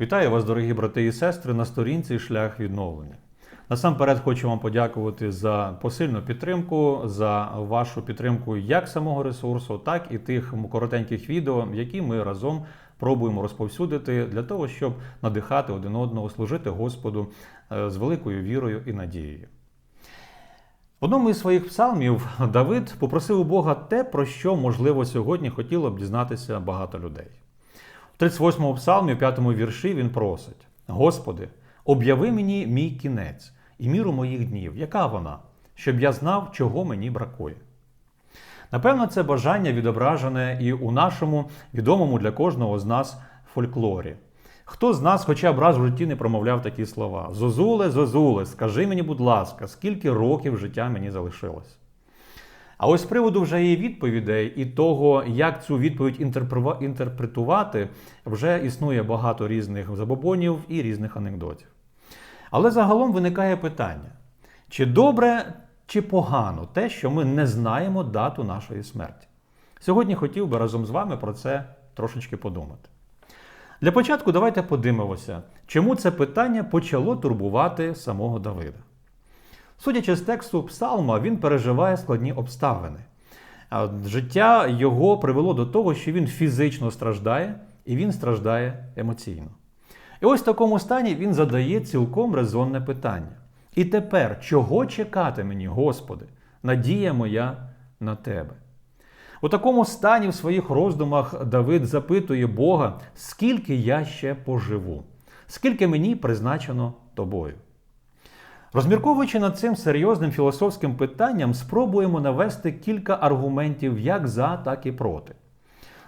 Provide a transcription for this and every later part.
Вітаю вас, дорогі брати і сестри, на сторінці Шлях відновлення. Насамперед хочу вам подякувати за посильну підтримку, за вашу підтримку як самого ресурсу, так і тих коротеньких відео, які ми разом пробуємо розповсюдити для того, щоб надихати один одного, служити Господу е, з великою вірою і надією. В одному із своїх псалмів Давид попросив у Бога те, про що, можливо, сьогодні хотіло б дізнатися багато людей. В 38-му псалмі, в 5-му вірші, він просить: Господи, об'яви мені мій кінець і міру моїх днів, яка вона, щоб я знав, чого мені бракує. Напевно, це бажання відображене і у нашому відомому для кожного з нас фольклорі. Хто з нас хоча б раз в житті не промовляв такі слова: Зозуле, Зозуле, скажи мені, будь ласка, скільки років життя мені залишилось? А ось з приводу вже її відповідей і того, як цю відповідь інтерпретувати, вже існує багато різних забобонів і різних анекдотів. Але загалом виникає питання: чи добре, чи погано те, що ми не знаємо дату нашої смерті? Сьогодні хотів би разом з вами про це трошечки подумати. Для початку давайте подивимося, чому це питання почало турбувати самого Давида. Судячи з тексту Псалма, він переживає складні обставини. Життя його привело до того, що він фізично страждає і він страждає емоційно. І ось в такому стані він задає цілком резонне питання. І тепер, чого чекати мені, Господи, надія моя на Тебе? У такому стані в своїх роздумах Давид запитує Бога, скільки я ще поживу, скільки мені призначено тобою. Розмірковуючи над цим серйозним філософським питанням, спробуємо навести кілька аргументів як за, так і проти.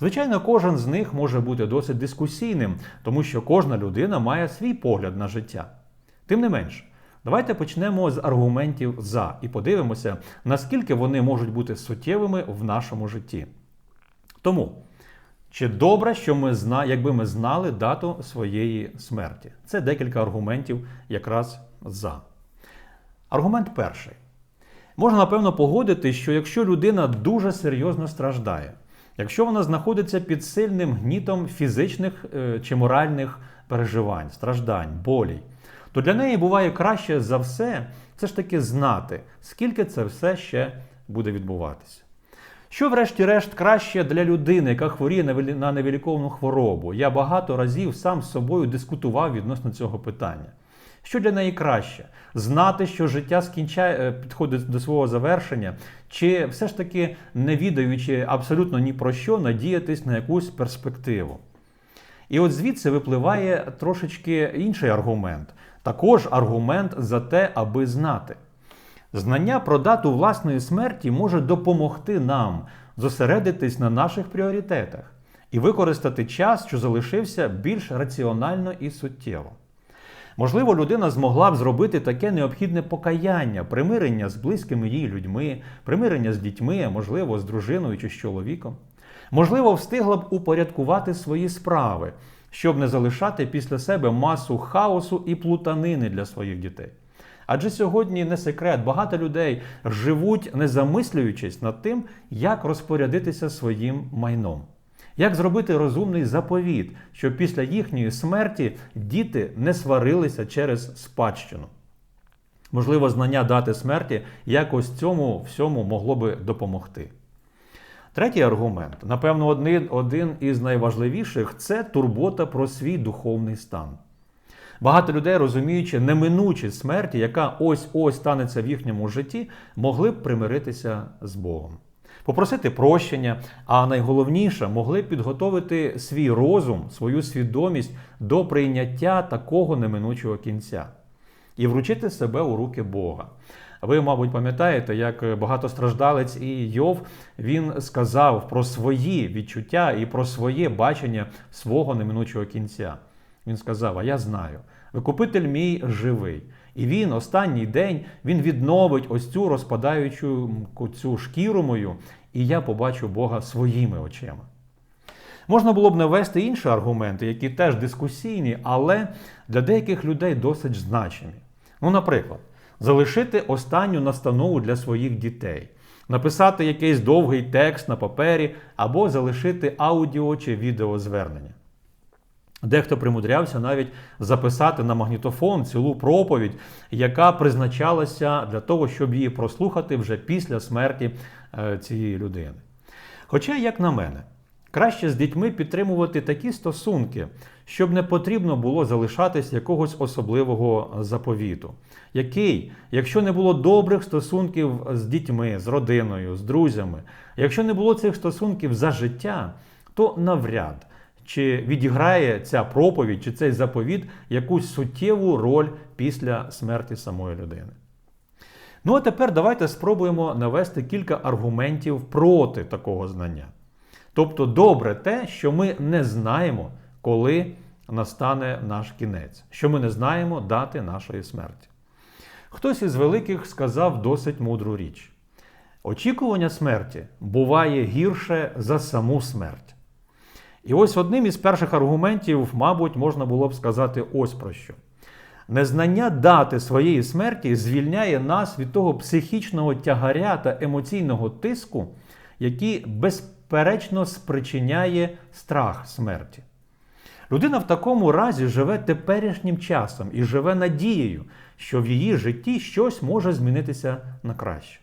Звичайно, кожен з них може бути досить дискусійним, тому що кожна людина має свій погляд на життя. Тим не менш, давайте почнемо з аргументів за і подивимося, наскільки вони можуть бути суттєвими в нашому житті. Тому, чи добре, що ми зна, якби ми знали дату своєї смерті? Це декілька аргументів якраз за. Аргумент перший. Можна, напевно, погодити, що якщо людина дуже серйозно страждає, якщо вона знаходиться під сильним гнітом фізичних е, чи моральних переживань, страждань, болій, то для неї буває краще за все все ж таки знати, скільки це все ще буде відбуватися. Що, врешті-решт, краще для людини, яка хворіє на невиліковну хворобу? Я багато разів сам з собою дискутував відносно цього питання. Що для неї краще? Знати, що життя скінчає, е, підходить до свого завершення, чи все ж таки, не відаючи абсолютно ні про що, надіятись на якусь перспективу? І от звідси випливає трошечки інший аргумент. Також аргумент за те, аби знати. Знання про дату власної смерті може допомогти нам зосередитись на наших пріоритетах і використати час, що залишився більш раціонально і суттєво. Можливо, людина змогла б зробити таке необхідне покаяння, примирення з близькими їй людьми, примирення з дітьми, можливо, з дружиною чи з чоловіком. Можливо, встигла б упорядкувати свої справи, щоб не залишати після себе масу хаосу і плутанини для своїх дітей. Адже сьогодні не секрет, багато людей живуть, не замислюючись над тим, як розпорядитися своїм майном. Як зробити розумний заповіт, щоб після їхньої смерті діти не сварилися через спадщину? Можливо, знання дати смерті якось цьому всьому могло би допомогти. Третій аргумент, напевно, один, один із найважливіших це турбота про свій духовний стан. Багато людей, розуміючи неминучість смерті, яка ось-ось станеться в їхньому житті, могли б примиритися з Богом, попросити прощення, а найголовніше, могли підготовити свій розум, свою свідомість до прийняття такого неминучого кінця і вручити себе у руки Бога. Ви, мабуть, пам'ятаєте, як багатостраждалець і Йов він сказав про свої відчуття і про своє бачення свого неминучого кінця. Він сказав: А я знаю, викупитель мій живий. І він останній день він відновить ось цю розпадаючу цю шкіру мою, і я побачу Бога своїми очима. Можна було б навести інші аргументи, які теж дискусійні, але для деяких людей досить значимі. Ну, наприклад, залишити останню настанову для своїх дітей, написати якийсь довгий текст на папері або залишити аудіо чи відеозвернення. Дехто примудрявся навіть записати на магнітофон цілу проповідь, яка призначалася для того, щоб її прослухати вже після смерті е, цієї людини. Хоча, як на мене, краще з дітьми підтримувати такі стосунки, щоб не потрібно було залишатись якогось особливого заповіту, який, якщо не було добрих стосунків з дітьми, з родиною, з друзями, якщо не було цих стосунків за життя, то навряд чи відіграє ця проповідь чи цей заповіт якусь суттєву роль після смерті самої людини. Ну а тепер давайте спробуємо навести кілька аргументів проти такого знання. Тобто, добре те, що ми не знаємо, коли настане наш кінець, що ми не знаємо дати нашої смерті. Хтось із великих сказав досить мудру річ: очікування смерті буває гірше за саму смерть. І ось одним із перших аргументів, мабуть, можна було б сказати ось про що. Незнання дати своєї смерті звільняє нас від того психічного тягаря та емоційного тиску, який безперечно спричиняє страх смерті. Людина в такому разі живе теперішнім часом і живе надією, що в її житті щось може змінитися на краще.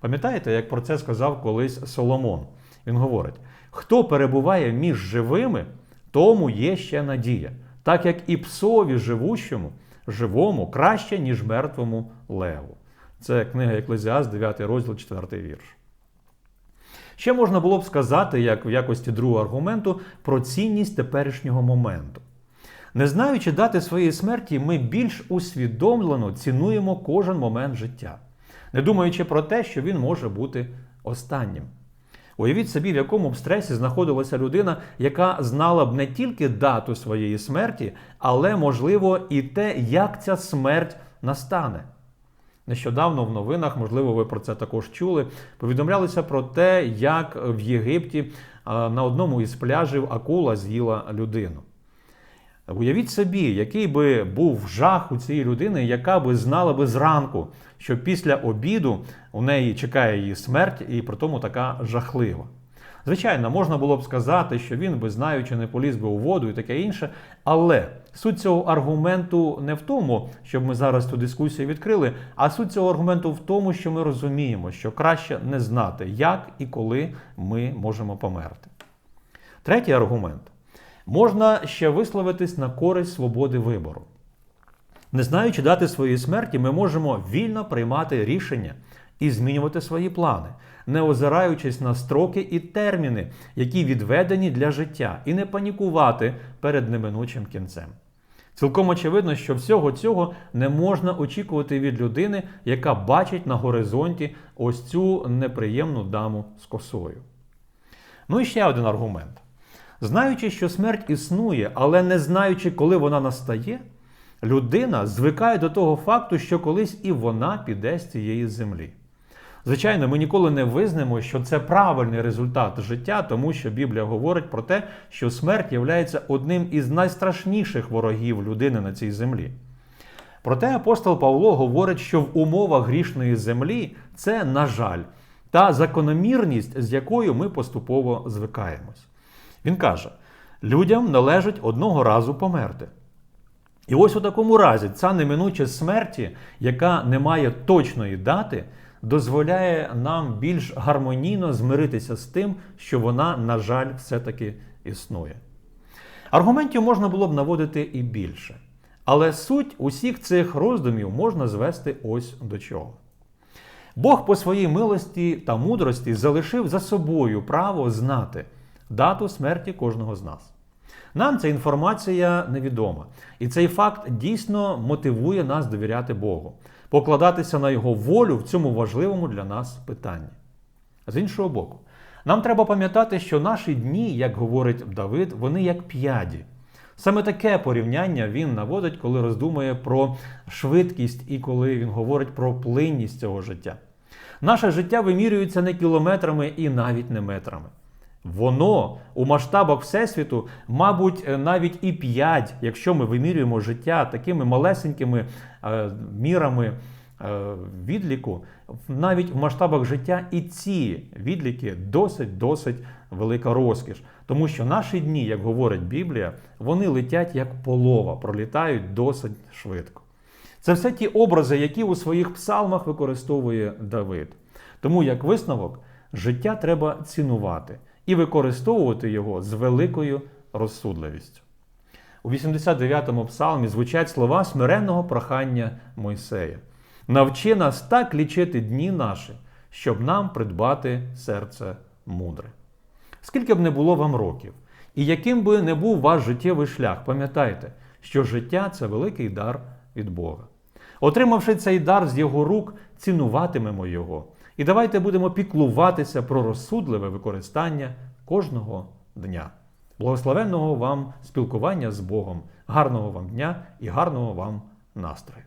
Пам'ятаєте, як про це сказав колись Соломон? Він говорить: хто перебуває між живими, тому є ще надія, так як і псові живущому, живому краще, ніж мертвому леву. Це книга Еклезіаст, 9 розділ, 4 вірш. Ще можна було б сказати, як в якості другого аргументу, про цінність теперішнього моменту. Не знаючи дати своєї смерті, ми більш усвідомлено цінуємо кожен момент життя, не думаючи про те, що він може бути останнім. Уявіть собі, в якому б стресі знаходилася людина, яка знала б не тільки дату своєї смерті, але, можливо, і те, як ця смерть настане. Нещодавно в новинах, можливо, ви про це також чули, повідомлялися про те, як в Єгипті на одному із пляжів акула з'їла людину. Уявіть собі, який би був жах у цієї людини, яка би знала би зранку, що після обіду у неї чекає її смерть, і при тому така жахлива. Звичайно, можна було б сказати, що він би знаючи, не поліз би у воду і таке інше. Але суть цього аргументу не в тому, щоб ми зараз цю дискусію відкрили, а суть цього аргументу в тому, що ми розуміємо, що краще не знати, як і коли ми можемо померти. Третій аргумент. Можна ще висловитись на користь свободи вибору. Не знаючи дати своєї смерті, ми можемо вільно приймати рішення і змінювати свої плани, не озираючись на строки і терміни, які відведені для життя, і не панікувати перед неминучим кінцем. Цілком очевидно, що всього цього не можна очікувати від людини, яка бачить на горизонті ось цю неприємну даму з косою. Ну і ще один аргумент. Знаючи, що смерть існує, але не знаючи, коли вона настає, людина звикає до того факту, що колись і вона піде з цієї землі. Звичайно, ми ніколи не визнаємо, що це правильний результат життя, тому що Біблія говорить про те, що смерть є одним із найстрашніших ворогів людини на цій землі. Проте апостол Павло говорить, що в умовах грішної землі це, на жаль, та закономірність, з якою ми поступово звикаємось. Він каже: людям належить одного разу померти. І ось у такому разі ця неминуча смерті, яка не має точної дати, дозволяє нам більш гармонійно змиритися з тим, що вона, на жаль, все-таки існує. Аргументів можна було б наводити і більше. Але суть усіх цих роздумів можна звести ось до чого. Бог по своїй милості та мудрості залишив за собою право знати дату смерті кожного з нас. Нам ця інформація невідома. І цей факт дійсно мотивує нас довіряти Богу, покладатися на Його волю в цьому важливому для нас питанні. З іншого боку, нам треба пам'ятати, що наші дні, як говорить Давид, вони як п'яді. Саме таке порівняння він наводить, коли роздумує про швидкість і коли він говорить про плинність цього життя. Наше життя вимірюється не кілометрами і навіть не метрами. Воно у масштабах Всесвіту, мабуть, е, навіть і 5, якщо ми вимірюємо життя такими малесенькими е, мірами е, відліку, навіть в масштабах життя і ці відліки досить-досить велика розкіш, тому що наші дні, як говорить Біблія, вони летять як полова, пролітають досить швидко. Це все ті образи, які у своїх псалмах використовує Давид. Тому, як висновок, життя треба цінувати і використовувати його з великою розсудливістю. У 89-му псалмі звучать слова смиренного прохання Мойсея. Навчи нас так лічити дні наші, щоб нам придбати серце мудре. Скільки б не було вам років, і яким би не був ваш життєвий шлях, пам'ятайте, що життя це великий дар від Бога. Отримавши цей дар з його рук, цінуватимемо його. І давайте будемо піклуватися про розсудливе використання кожного дня. Благословенного вам спілкування з Богом, гарного вам дня і гарного вам настрою!